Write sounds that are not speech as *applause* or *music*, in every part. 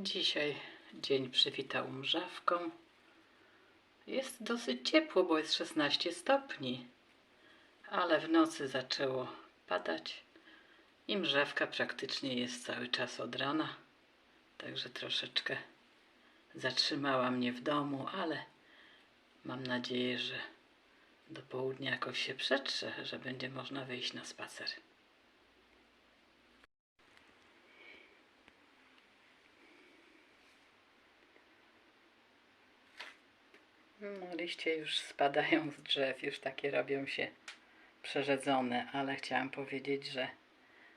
Dzisiaj dzień przywitał mrzawką. Jest dosyć ciepło, bo jest 16 stopni, ale w nocy zaczęło padać i mrzawka praktycznie jest cały czas od rana. Także troszeczkę zatrzymała mnie w domu, ale mam nadzieję, że do południa jakoś się przetrze, że będzie można wyjść na spacer. No, liście już spadają z drzew, już takie robią się przerzedzone, ale chciałam powiedzieć, że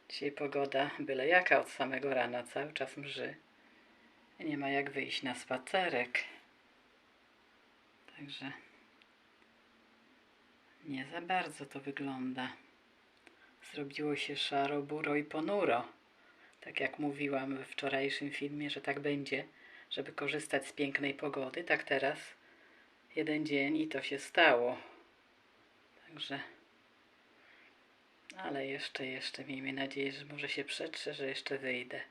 dzisiaj pogoda byle jaka od samego rana, cały czas mrzy. Nie ma jak wyjść na spacerek. Także nie za bardzo to wygląda. Zrobiło się szaro, buro i ponuro. Tak jak mówiłam we wczorajszym filmie, że tak będzie, żeby korzystać z pięknej pogody, tak teraz jeden dzień i to się stało. Także. Ale jeszcze, jeszcze miejmy nadzieję, że może się przetrze, że jeszcze wyjdę.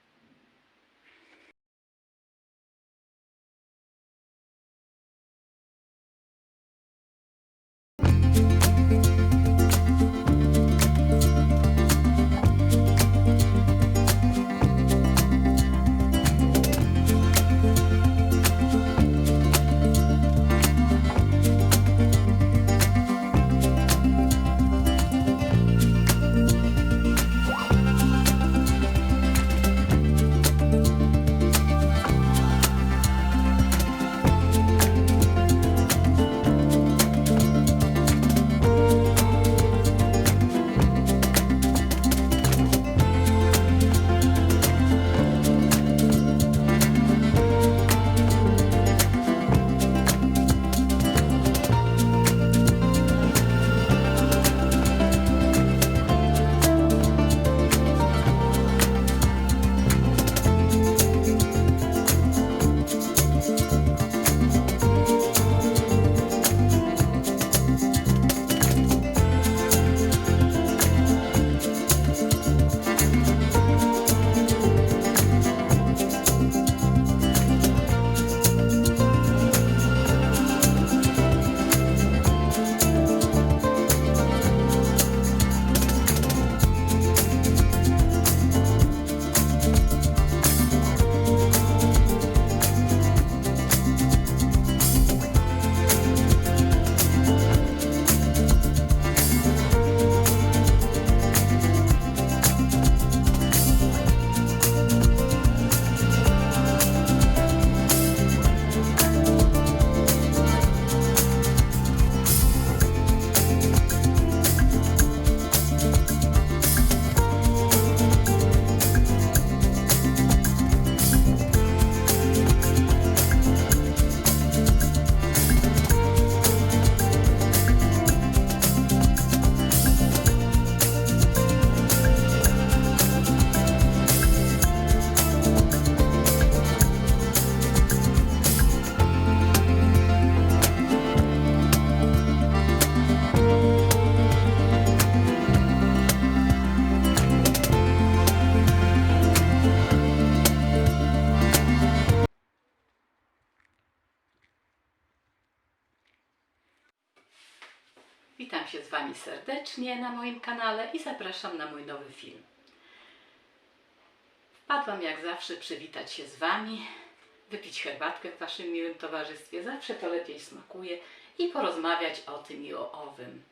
Serdecznie na moim kanale i zapraszam na mój nowy film. Wpadłam jak zawsze przywitać się z Wami, wypić herbatkę w Waszym miłym towarzystwie, zawsze to lepiej smakuje i porozmawiać o tym i o owym.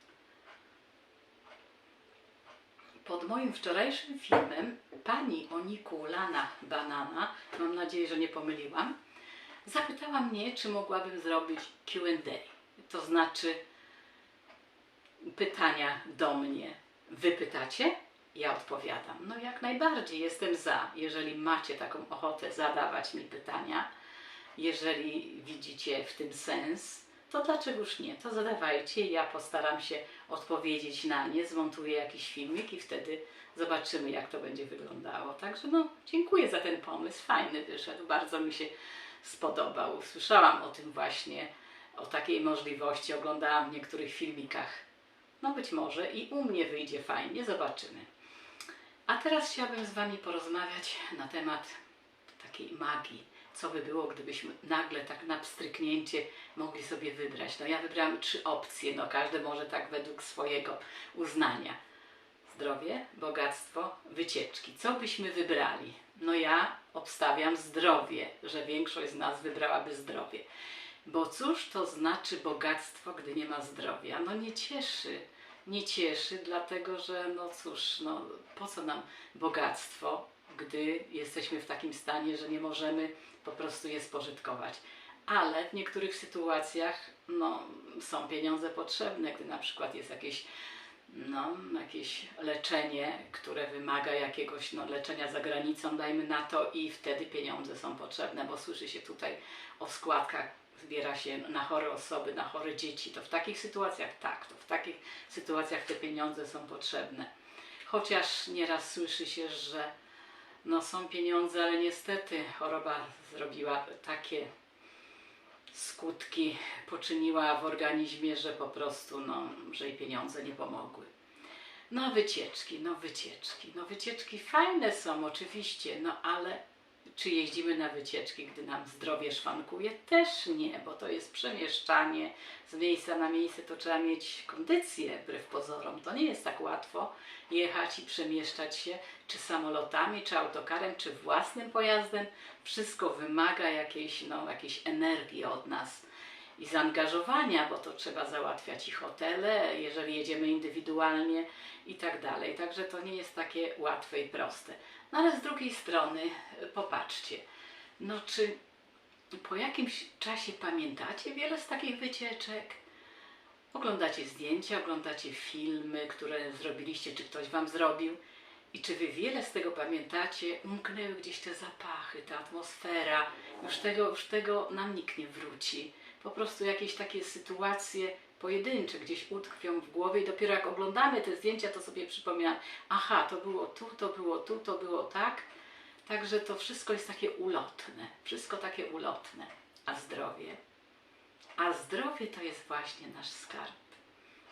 Pod moim wczorajszym filmem pani o niku Lana Banana, mam nadzieję, że nie pomyliłam, zapytała mnie, czy mogłabym zrobić Q&A, to znaczy pytania do mnie. Wy pytacie? Ja odpowiadam. No jak najbardziej jestem za, jeżeli macie taką ochotę zadawać mi pytania, jeżeli widzicie w tym sens, to dlaczegoż nie? To zadawajcie, ja postaram się odpowiedzieć na nie, zmontuję jakiś filmik i wtedy zobaczymy, jak to będzie wyglądało. Także no, dziękuję za ten pomysł, fajny wyszedł, bardzo mi się spodobał. Słyszałam o tym właśnie, o takiej możliwości, oglądałam w niektórych filmikach no być może i u mnie wyjdzie fajnie, zobaczymy. A teraz chciałabym z Wami porozmawiać na temat takiej magii. Co by było, gdybyśmy nagle tak na pstryknięcie mogli sobie wybrać? No ja wybrałam trzy opcje, no każdy może tak według swojego uznania. Zdrowie, bogactwo, wycieczki. Co byśmy wybrali? No ja obstawiam zdrowie, że większość z nas wybrałaby zdrowie. Bo cóż to znaczy bogactwo, gdy nie ma zdrowia? No nie cieszy. Nie cieszy, dlatego że no cóż, no po co nam bogactwo, gdy jesteśmy w takim stanie, że nie możemy po prostu je spożytkować. Ale w niektórych sytuacjach no, są pieniądze potrzebne, gdy na przykład jest jakieś no, jakieś leczenie, które wymaga jakiegoś no, leczenia za granicą, dajmy na to, i wtedy pieniądze są potrzebne, bo słyszy się tutaj o składkach, zbiera się na chore osoby, na chore dzieci. To w takich sytuacjach tak, to w takich sytuacjach te pieniądze są potrzebne. Chociaż nieraz słyszy się, że no, są pieniądze, ale niestety choroba zrobiła takie skutki poczyniła w organizmie, że po prostu, no, że i pieniądze nie pomogły. No wycieczki, no wycieczki, no wycieczki fajne są oczywiście, no ale czy jeździmy na wycieczki, gdy nam zdrowie szwankuje? Też nie, bo to jest przemieszczanie z miejsca na miejsce, to trzeba mieć kondycję wbrew pozorom. To nie jest tak łatwo jechać i przemieszczać się, czy samolotami, czy autokarem, czy własnym pojazdem. Wszystko wymaga jakiejś, no, jakiejś energii od nas i zaangażowania, bo to trzeba załatwiać i hotele, jeżeli jedziemy indywidualnie i tak dalej. Także to nie jest takie łatwe i proste. No ale z drugiej strony, e, popatrzcie, no czy po jakimś czasie pamiętacie wiele z takich wycieczek? Oglądacie zdjęcia, oglądacie filmy, które zrobiliście, czy ktoś wam zrobił. I czy wy wiele z tego pamiętacie? Umknęły gdzieś te zapachy, ta atmosfera. Już tego, już tego nam nikt nie wróci. Po prostu jakieś takie sytuacje pojedyncze gdzieś utkwią w głowie i dopiero jak oglądamy te zdjęcia, to sobie przypominam, aha, to było tu, to było tu, to było tak. Także to wszystko jest takie ulotne. Wszystko takie ulotne. A zdrowie? A zdrowie to jest właśnie nasz skarb.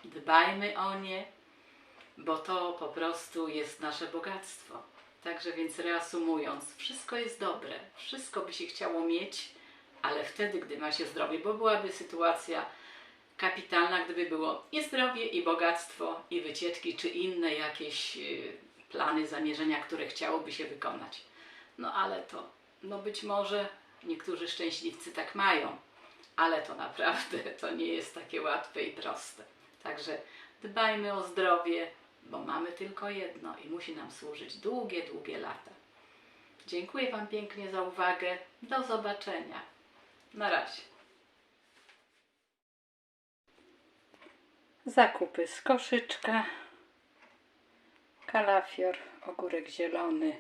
Dbajmy o nie, bo to po prostu jest nasze bogactwo. Także więc reasumując, wszystko jest dobre, wszystko by się chciało mieć, ale wtedy, gdy ma się zdrowie, bo byłaby sytuacja kapitalna, gdyby było i zdrowie, i bogactwo, i wycieczki, czy inne jakieś y, plany, zamierzenia, które chciałoby się wykonać. No ale to, no być może niektórzy szczęśliwcy tak mają, ale to naprawdę *laughs* to nie jest takie łatwe i proste. Także dbajmy o zdrowie, bo mamy tylko jedno i musi nam służyć długie, długie lata. Dziękuję Wam pięknie za uwagę. Do zobaczenia. Na razie. Zakupy z koszyczka. Kalafior, ogórek zielony,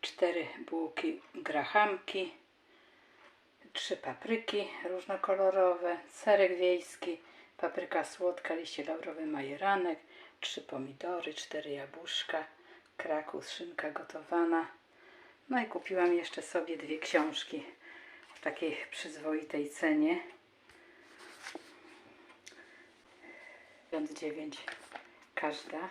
cztery bułki grahamki, trzy papryki różnokolorowe, serek wiejski, papryka słodka, liście laurowe, majeranek, trzy pomidory, cztery jabłuszka, krakus, szynka gotowana. No i kupiłam jeszcze sobie dwie książki w takiej przyzwoitej cenie. 59 każda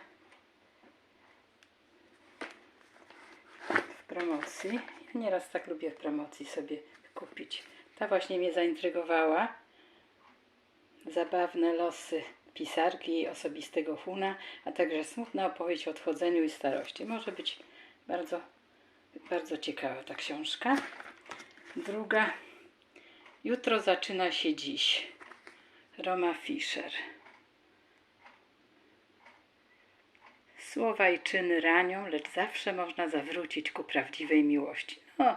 w promocji. Ja nieraz tak lubię w promocji sobie kupić. Ta właśnie mnie zaintrygowała. Zabawne losy pisarki i osobistego Huna, a także smutna opowieść o odchodzeniu i starości. Może być bardzo, bardzo ciekawa ta książka. Druga. Jutro zaczyna się dziś. Roma Fischer. Słowa i czyny ranią, lecz zawsze można zawrócić ku prawdziwej miłości. No,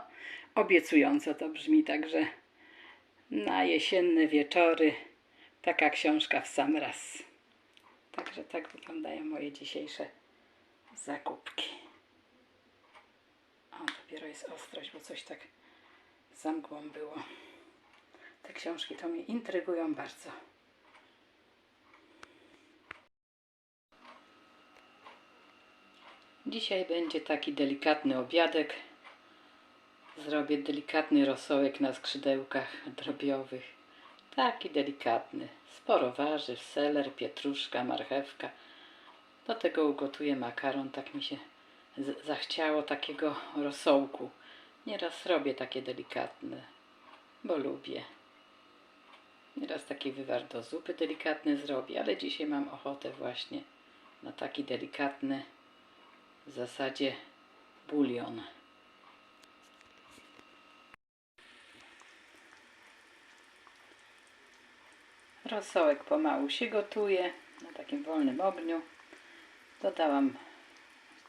obiecująco to brzmi, także na jesienne wieczory taka książka w sam raz. Także tak wyglądają moje dzisiejsze zakupki. O, dopiero jest ostrość, bo coś tak za mgłą było. Te książki to mnie intrygują bardzo. Dzisiaj będzie taki delikatny obiadek. Zrobię delikatny rosołek na skrzydełkach drobiowych. Taki delikatny. Sporo warzyw, seler, pietruszka, marchewka. Do tego ugotuję makaron. Tak mi się zachciało takiego rosołku Nieraz robię takie delikatne, bo lubię. Nieraz taki wywar do zupy delikatny zrobię, ale dzisiaj mam ochotę właśnie na taki delikatny w zasadzie bulion. Rosołek pomału się gotuje na takim wolnym ogniu. Dodałam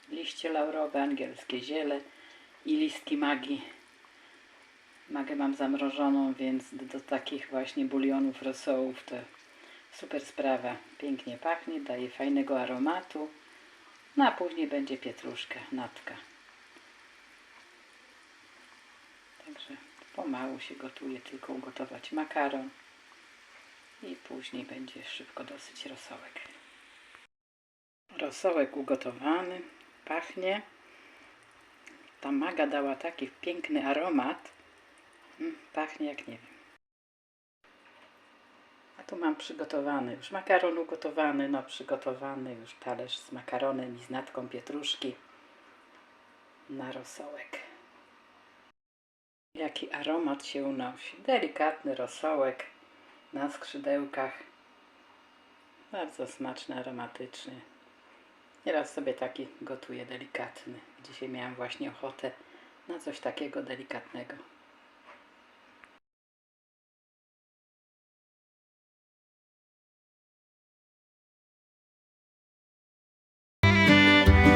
liście laurowe, angielskie ziele i listki magii. Magę mam zamrożoną, więc do, do takich właśnie bulionów, rosołów to super sprawa. Pięknie pachnie, daje fajnego aromatu. No a później będzie pietruszka, natka. Także pomału się gotuje, tylko ugotować makaron i później będzie szybko dosyć rosołek. Rosołek ugotowany, pachnie. Ta maga dała taki piękny aromat. Mm, Pachnie jak nie wiem. A tu mam przygotowany już makaron ugotowany, no przygotowany już talerz z makaronem i z natką pietruszki na rosołek. Jaki aromat się unosi. Delikatny rosołek na skrzydełkach. Bardzo smaczny, aromatyczny. Nieraz sobie taki gotuję delikatny. Dzisiaj miałam właśnie ochotę na coś takiego delikatnego.